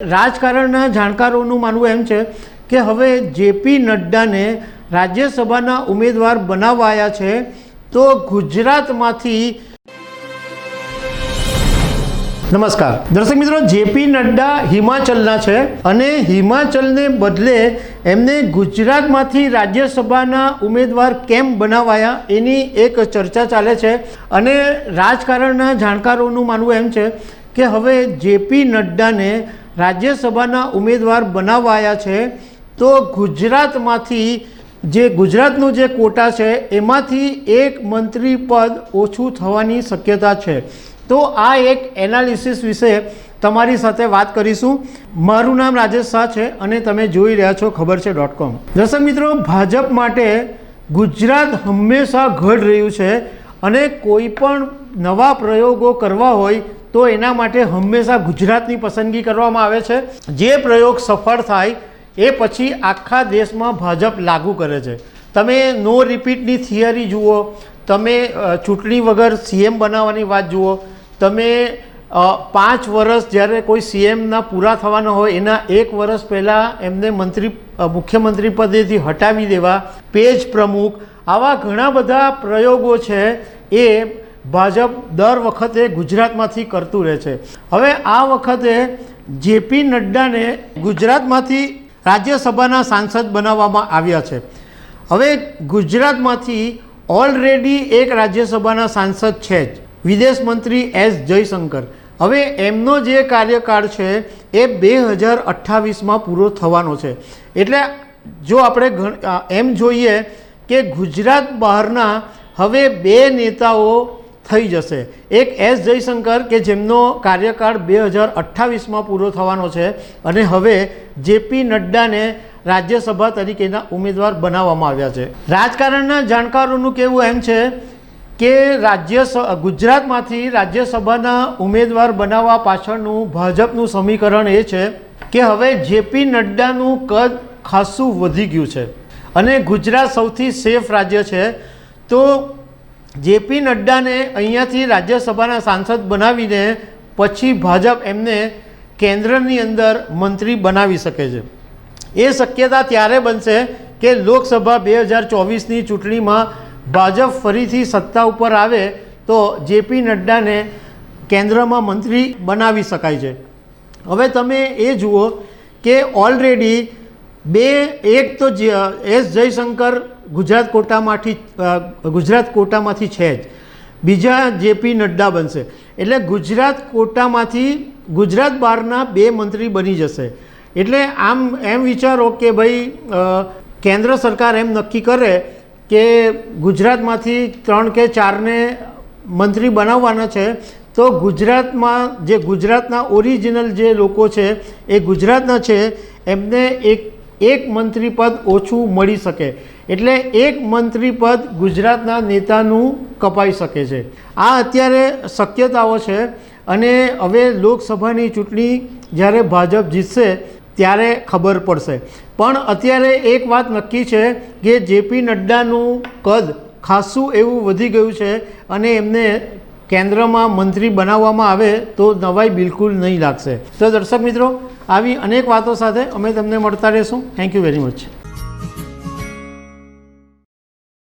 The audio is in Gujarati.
રાજકારણના જાણકારોનું માનવું એમ છે કે હવે જેપી નડ્ડાને રાજ્યસભાના ઉમેદવાર બનાવાયા છે તો ગુજરાતમાંથી નમસ્કાર. દર્શક મિત્રો, જેપી નડ્ડા હિમાચલના છે અને હિમાચલને બદલે એમને ગુજરાતમાંથી રાજ્યસભાના ઉમેદવાર કેમ બનાવાયા એની એક ચર્ચા ચાલે છે અને રાજકારણના જાણકારોનું માનવું એમ છે કે હવે જેપી નડ્ડાને રાજ્યસભાના ઉમેદવાર બનાવાયા છે, તો ગુજરાતમાંથી જે ગુજરાતનું જે કોટા છે, એમાંથી એક મંત્રી પદ ઓછું થવાની શક્યતા છે. તો આ એક એનાલિસિસ વિશે તમારી સાથે વાત કરીશું. મારું નામ રાજેશ શાહ છે અને તમે જોઈ રહ્યા છો ખબર છે ડોટ કોમ. દર્શક મિત્રો, ભાજપ માટે ગુજરાત હંમેશા ઘડ રહ્યું છે અને કોઈ પણ નવા પ્રયોગો કરવા હોય તો એના માટે હંમેશા ગુજરાતની પસંદગી કરવામાં આવે છે. જે પ્રયોગ સફળ થાય, એ પછી આખા દેશમાં ભાજપ લાગુ કરે છે. તમે નો રિપીટની થિયરી જુઓ, તમે ચૂંટણી વગર સીએમ બનાવવાની વાત જુઓ, તમે પાંચ વર્ષ જ્યારે કોઈ સીએમના પૂરા થવાના હોય, એના એક વર્ષ પહેલાં એમને મંત્રી મુખ્યમંત્રી પદેથી હટાવી દેવા, પેજ પ્રમુખ, આવા ઘણા બધા પ્રયોગો છે એ ભાજપ દર વખતે ગુજરાતમાંથી કરતું રહે છે. હવે આ વખતે જેપી નડ્ડાને ગુજરાતમાંથી રાજ્યસભાના સાંસદ બનાવવામાં આવ્યા છે. હવે ગુજરાતમાંથી ઓલરેડી એક રાજ્યસભાના સાંસદ છે જ, વિદેશ મંત્રી એસ જયશંકર. હવે એમનો જે કાર્યકાળ છે એ બે હજાર અઠ્ઠાવીસમાં પૂરો થવાનો છે. એટલે જો આપણે એમ જોઈએ કે ગુજરાત બહારના હવે બે નેતાઓ થઈ જશે. એક એસ જયશંકર કે જેમનો કાર્યકાળ બે હજાર અઠ્ઠાવીસમાં પૂરો થવાનો છે અને હવે જેપી નડ્ડાને રાજ્યસભા તરીકેના ઉમેદવાર બનાવવામાં આવ્યા છે. રાજકારણના જાણકારોનું કહેવું એમ છે કે રાજ્ય ગુજરાતમાંથી રાજ્યસભાના ઉમેદવાર બનાવવા પાછળનું ભાજપનું સમીકરણ એ છે કે હવે જેપી નડ્ડાનું કદ ખાસું વધી ગયું છે. અને ગુજરાત સૌથી સેફ રાજ્ય છે. તો જેપી નડ્ડાને અહીંયાથી રાજ્યસભાના સાંસદ બનાવીને પછી ભાજપ એમને કેન્દ્રની અંદર મંત્રી બનાવી શકે છે. એ શક્યતા ત્યારે બનશે કે લોકસભા બે હજાર ચોવીસની ચૂંટણીમાં ભાજપ ફરીથી સત્તા ઉપર આવે તો જેપી નડ્ડાને કેન્દ્રમાં મંત્રી બનાવી શકાય છે. હવે તમે એ જુઓ કે ઓલરેડી બે, એક તો એસ જયશંકર ગુજરાત કોટામાંથી ગુજરાત કોટામાંથી છે જ. બીજા જેપી નડ્ડા બનશે. એટલે ગુજરાત કોટામાંથી ગુજરાત બહારના બે મંત્રી બની જશે. એટલે આમ એમ વિચારો કે ભાઈ કેન્દ્ર સરકાર એમ નક્કી કરે કે ગુજરાતમાંથી ત્રણ કે ચારને મંત્રી બનાવવાના છે, તો ગુજરાતમાં જે ગુજરાતના ઓરિજિનલ જે લોકો છે, એ ગુજરાતના છે, એમને એક એક મંત્રી પદ ઓછું મળી શકે. એટલે એક મંત્રી પદ ગુજરાતના નેતાનું કપાઈ શકે છે. આ અત્યારે શક્યતાઓ છે અને હવે લોકસભાની ચૂંટણી જ્યારે ભાજપ જીતશે ત્યારે ખબર પડશે. પણ અત્યારે એક વાત નક્કી છે કે જેપી નડ્ડાનું કદ ખાસું એવું વધી ગયું છે અને એમને કેન્દ્રમાં મંત્રી બનાવવામાં આવે તો નવાઈ બિલકુલ નહીં લાગશે. તો દર્શક મિત્રો, આવી અનેક વાતો સાથે અમે તમને મળતા રહીશું. Thank you very much